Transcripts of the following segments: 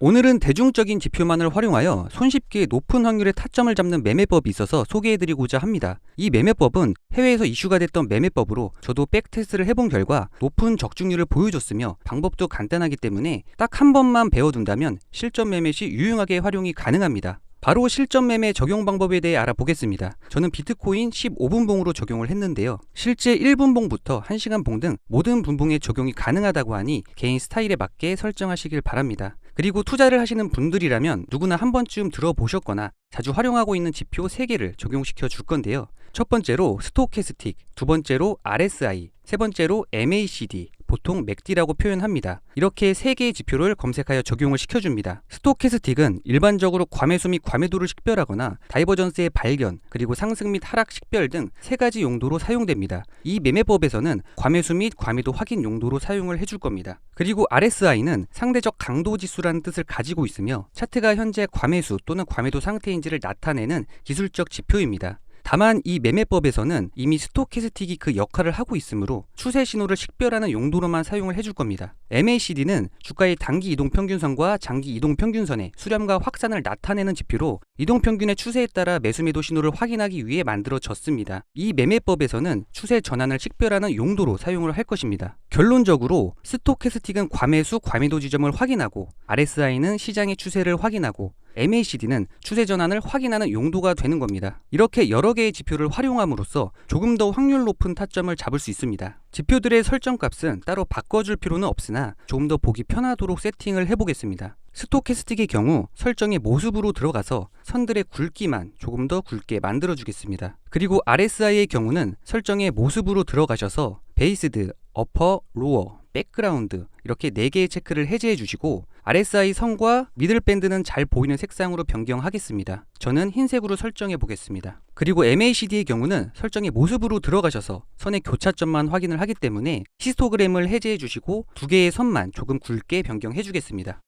오늘은 대중적인 지표만을 활용하여 손쉽게 높은 확률의 타점을 잡는 매매법이 있어서 소개해드리고자 합니다. 이 매매법은 해외에서 이슈가 됐던 매매법으로 저도 백테스트를 해본 결과 높은 적중률을 보여줬으며 방법도 간단하기 때문에 딱 한 번만 배워둔다면 실전 매매 시 유용하게 활용이 가능합니다. 바로 실전 매매 적용 방법에 대해 알아보겠습니다. 저는 비트코인 15분봉으로 적용을 했는데요. 실제 1분봉부터 1시간 봉 등 모든 분봉에 적용이 가능하다고 하니 개인 스타일에 맞게 설정하시길 바랍니다. 그리고 투자를 하시는 분들이라면 누구나 한 번쯤 들어보셨거나 자주 활용하고 있는 지표 3개를 적용시켜 줄 건데요. 첫 번째로 스토캐스틱, 두 번째로 RSI, 세 번째로 MACD, 보통 맥디라고 표현합니다. 이렇게 세 개의 지표를 검색하여 적용을 시켜줍니다. 스토캐스틱은 일반적으로 과매수 및 과매도를 식별하거나 다이버전스의 발견, 그리고 상승 및 하락 식별 등세 가지 용도로 사용됩니다. 이 매매법에서는 과매수 및 과매도 확인 용도로 사용을 해줄 겁니다. 그리고 RSI는 상대적 강도 지수라는 뜻을 가지고 있으며 차트가 현재 과매수 또는 과매도 상태인지를 나타내는 기술적 지표입니다. 다만 이 매매법에서는 이미 스토캐스틱이 그 역할을 하고 있으므로 추세 신호를 식별하는 용도로만 사용을 해줄 겁니다. MACD는 주가의 단기 이동 평균선과 장기 이동 평균선의 수렴과 확산을 나타내는 지표로 이동 평균의 추세에 따라 매수 매도 신호를 확인하기 위해 만들어졌습니다. 이 매매법에서는 추세 전환을 식별하는 용도로 사용을 할 것입니다. 결론적으로 스토캐스틱은 과매수 과매도 지점을 확인하고 RSI는 시장의 추세를 확인하고 MACD는 추세 전환을 확인하는 용도가 되는 겁니다. 이렇게 여러 개의 지표를 활용함으로써 조금 더 확률 높은 타점을 잡을 수 있습니다. 지표들의 설정값은 따로 바꿔줄 필요는 없으나 조금 더 보기 편하도록 세팅을 해보겠습니다. 스토캐스틱의 경우 설정의 모습으로 들어가서 선들의 굵기만 조금 더 굵게 만들어 주겠습니다. 그리고 RSI의 경우는 설정의 모습으로 들어가셔서 베이스드, 어퍼, 로어, 백그라운드 이렇게 4개의 체크를 해제해 주시고 RSI 선과 미들 밴드는 잘 보이는 색상으로 변경하겠습니다. 저는 흰색으로 설정해 보겠습니다. 그리고 MACD의 경우는 설정의 모습으로 들어가셔서 선의 교차점만 확인을 하기 때문에 히스토그램을 해제해 주시고 두 개의 선만 조금 굵게 변경해 주겠습니다.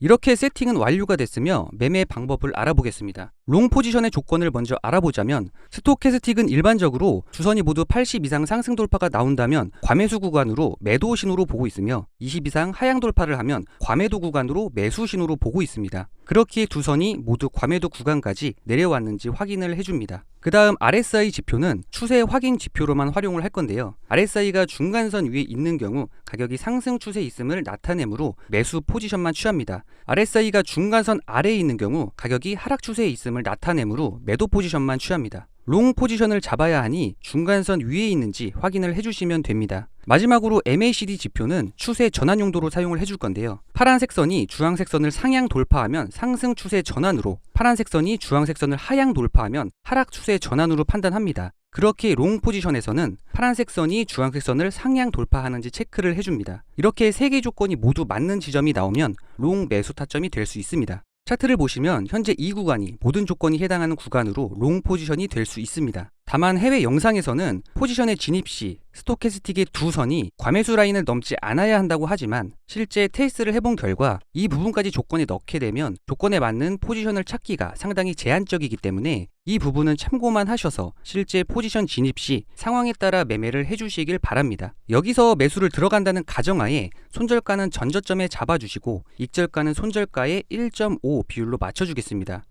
이렇게 세팅은 완료가 됐으며 매매 방법을 알아보겠습니다. 롱 포지션의 조건을 먼저 알아보자면 스토캐스틱은 일반적으로 주선이 모두 80 이상 상승 돌파가 나온다면 과매수 구간으로 매도 신호로 보고 있으며 20 이상 하향 돌파를 하면 과매도 구간으로 매수 신호로 보고 있습니다. 그렇기에 두 선이 모두 과매도 구간까지 내려왔는지 확인을 해줍니다. 그 다음 RSI 지표는 추세 확인 지표로만 활용을 할 건데요. RSI가 중간선 위에 있는 경우 가격이 상승 추세에 있음을 나타내므로 매수 포지션만 취합니다. RSI가 중간선 아래에 있는 경우 가격이 하락 추세에 있음을 나타내므로 매도 포지션만 취합니다. 롱 포지션을 잡아야 하니 중간선 위에 있는지 확인을 해주시면 됩니다. 마지막으로 MACD 지표는 추세 전환 용도로 사용을 해줄 건데요. 파란색 선이 주황색 선을 상향 돌파하면 상승 추세 전환으로, 파란색 선이 주황색 선을 하향 돌파하면 하락 추세 전환으로 판단합니다. 그렇게 롱 포지션에서는 파란색 선이 주황색 선을 상향 돌파하는지 체크를 해줍니다. 이렇게 세 개 조건이 모두 맞는 지점이 나오면 롱 매수 타점이 될 수 있습니다. 차트를 보시면 현재 이 구간이 모든 조건이 해당하는 구간으로 롱 포지션이 될 수 있습니다. 다만 해외 영상에서는 포지션의 진입 시 스토캐스틱의 두 선이 과매수 라인을 넘지 않아야 한다고 하지만 실제 테스트를 해본 결과 이 부분까지 조건에 넣게 되면 조건에 맞는 포지션을 찾기가 상당히 제한적이기 때문에 이 부분은 참고만 하셔서 실제 포지션 진입 시 상황에 따라 매매를 해주시길 바랍니다. 여기서 매수를 들어간다는 가정하에 손절가는 전저점에 잡아주시고 익절가는 손절가의 1.5 비율로 맞춰주겠습니다.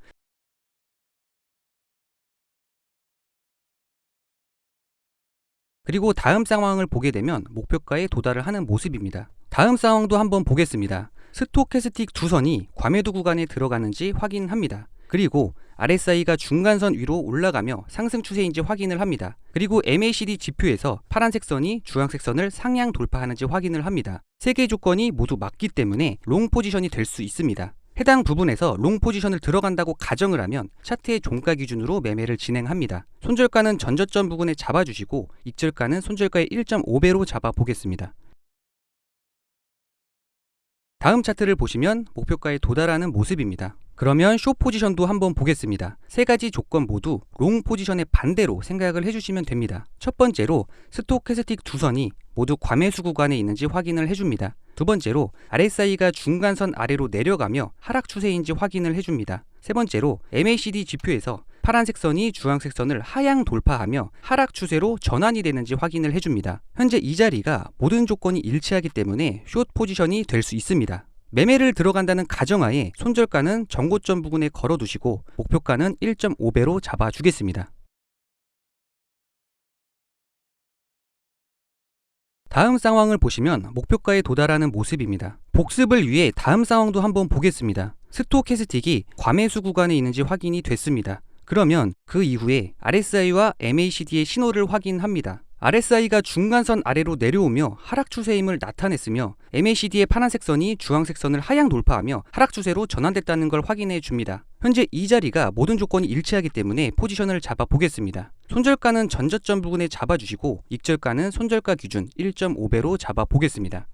그리고 다음 상황을 보게 되면 목표가에 도달을 하는 모습입니다. 다음 상황도 한번 보겠습니다. 스토캐스틱 두 선이 과매도 구간에 들어가는지 확인합니다. 그리고 RSI가 중간선 위로 올라가며 상승 추세인지 확인을 합니다. 그리고 MACD 지표에서 파란색 선이 주황색 선을 상향 돌파하는지 확인을 합니다. 세 개 조건이 모두 맞기 때문에 롱 포지션이 될 수 있습니다. 해당 부분에서 롱 포지션을 들어간다고 가정을 하면 차트의 종가 기준으로 매매를 진행합니다. 손절가는 전저점 부근에 잡아주시고 익절가는 손절가의 1.5배로 잡아 보겠습니다. 다음 차트를 보시면 목표가에 도달하는 모습입니다. 그러면 쇼 포지션도 한번 보겠습니다. 세 가지 조건 모두 롱 포지션의 반대로 생각을 해주시면 됩니다. 첫 번째로 스토캐스틱 두 선이 모두 과매수 구간에 있는지 확인을 해줍니다. 두 번째로 RSI가 중간선 아래로 내려가며 하락 추세인지 확인을 해줍니다. 세 번째로 MACD 지표에서 파란색 선이 주황색 선을 하향 돌파하며 하락 추세로 전환이 되는지 확인을 해줍니다. 현재 이 자리가 모든 조건이 일치하기 때문에 숏 포지션이 될 수 있습니다. 매매를 들어간다는 가정하에 손절가는 전고점 부근에 걸어두시고 목표가는 1.5배로 잡아주겠습니다. 다음 상황을 보시면 목표가에 도달하는 모습입니다. 복습을 위해 다음 상황도 한번 보겠습니다. 스토캐스틱이 과매수 구간에 있는지 확인이 됐습니다. 그러면 그 이후에 RSI와 MACD의 신호를 확인합니다. RSI가 중간선 아래로 내려오며 하락 추세임을 나타냈으며 MACD의 파란색 선이 주황색 선을 하향 돌파하며 하락 추세로 전환됐다는 걸 확인해 줍니다. 현재 이 자리가 모든 조건이 일치하기 때문에 포지션을 잡아 보겠습니다. 손절가는 전저점 부근에 잡아주시고 익절가는 손절가 기준 1.5배로 잡아 보겠습니다.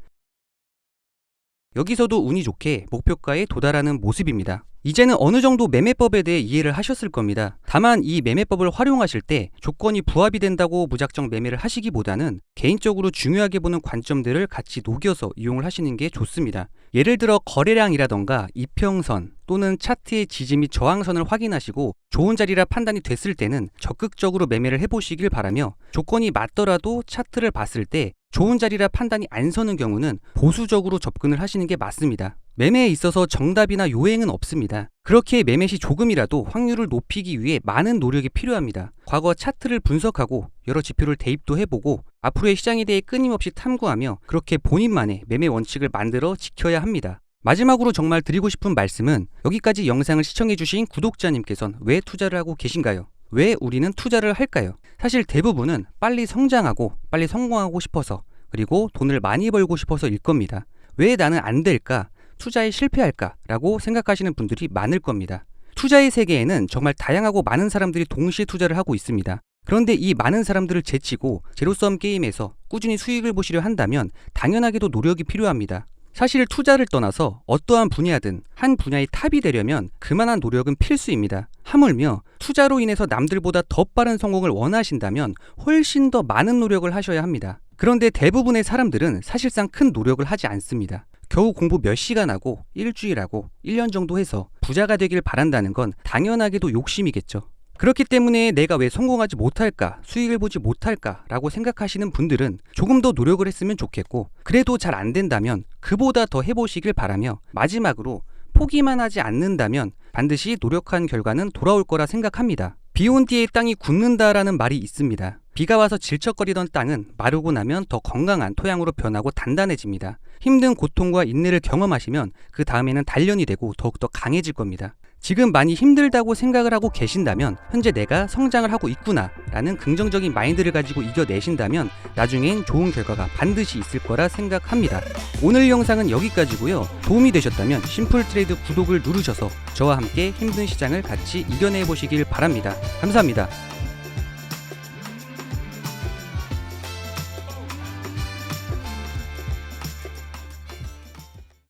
여기서도 운이 좋게 목표가에 도달하는 모습입니다. 이제는 어느 정도 매매법에 대해 이해를 하셨을 겁니다. 다만 이 매매법을 활용하실 때 조건이 부합이 된다고 무작정 매매를 하시기보다는 개인적으로 중요하게 보는 관점들을 같이 녹여서 이용을 하시는 게 좋습니다. 예를 들어 거래량이라던가 이평선 또는 차트의 지지 및 저항선을 확인하시고 좋은 자리라 판단이 됐을 때는 적극적으로 매매를 해보시길 바라며 조건이 맞더라도 차트를 봤을 때 좋은 자리라 판단이 안 서는 경우는 보수적으로 접근을 하시는 게 맞습니다. 매매에 있어서 정답이나 요행은 없습니다. 그렇게 매매 시 조금이라도 확률을 높이기 위해 많은 노력이 필요합니다. 과거 차트를 분석하고 여러 지표를 대입도 해보고 앞으로의 시장에 대해 끊임없이 탐구하며 그렇게 본인만의 매매 원칙을 만들어 지켜야 합니다. 마지막으로 정말 드리고 싶은 말씀은 여기까지 영상을 시청해주신 구독자님께선 왜 투자를 하고 계신가요? 왜 우리는 투자를 할까요? 사실 대부분은 빨리 성장하고 빨리 성공하고 싶어서 그리고 돈을 많이 벌고 싶어서일 겁니다. 왜 나는 안 될까? 투자에 실패할까? 라고 생각하시는 분들이 많을 겁니다. 투자의 세계에는 정말 다양하고 많은 사람들이 동시에 투자를 하고 있습니다. 그런데 이 많은 사람들을 제치고 제로섬 게임에서 꾸준히 수익을 보시려 한다면 당연하게도 노력이 필요합니다. 사실 투자를 떠나서 어떠한 분야든 한 분야의 탑이 되려면 그만한 노력은 필수입니다. 하물며 투자로 인해서 남들보다 더 빠른 성공을 원하신다면 훨씬 더 많은 노력을 하셔야 합니다. 그런데 대부분의 사람들은 사실상 큰 노력을 하지 않습니다. 겨우 공부 몇 시간 하고 일주일 하고 1년 정도 해서 부자가 되길 바란다는 건 당연하게도 욕심이겠죠. 그렇기 때문에 내가 왜 성공하지 못할까, 수익을 보지 못할까 라고 생각하시는 분들은 조금 더 노력을 했으면 좋겠고, 그래도 잘 안 된다면 그보다 더 해보시길 바라며, 마지막으로 포기만 하지 않는다면 반드시 노력한 결과는 돌아올 거라 생각합니다. 비온 뒤에 땅이 굳는다라는 말이 있습니다. 비가 와서 질척거리던 땅은 마르고 나면 더 건강한 토양으로 변하고 단단해집니다. 힘든 고통과 인내를 경험하시면 그 다음에는 단련이 되고 더욱더 강해질 겁니다. 지금 많이 힘들다고 생각을 하고 계신다면 현재 내가 성장을 하고 있구나 라는 긍정적인 마인드를 가지고 이겨내신다면 나중엔 좋은 결과가 반드시 있을 거라 생각합니다. 오늘 영상은 여기까지고요. 도움이 되셨다면 심플 트레이드 구독을 누르셔서 저와 함께 힘든 시장을 같이 이겨내 보시길 바랍니다. 감사합니다.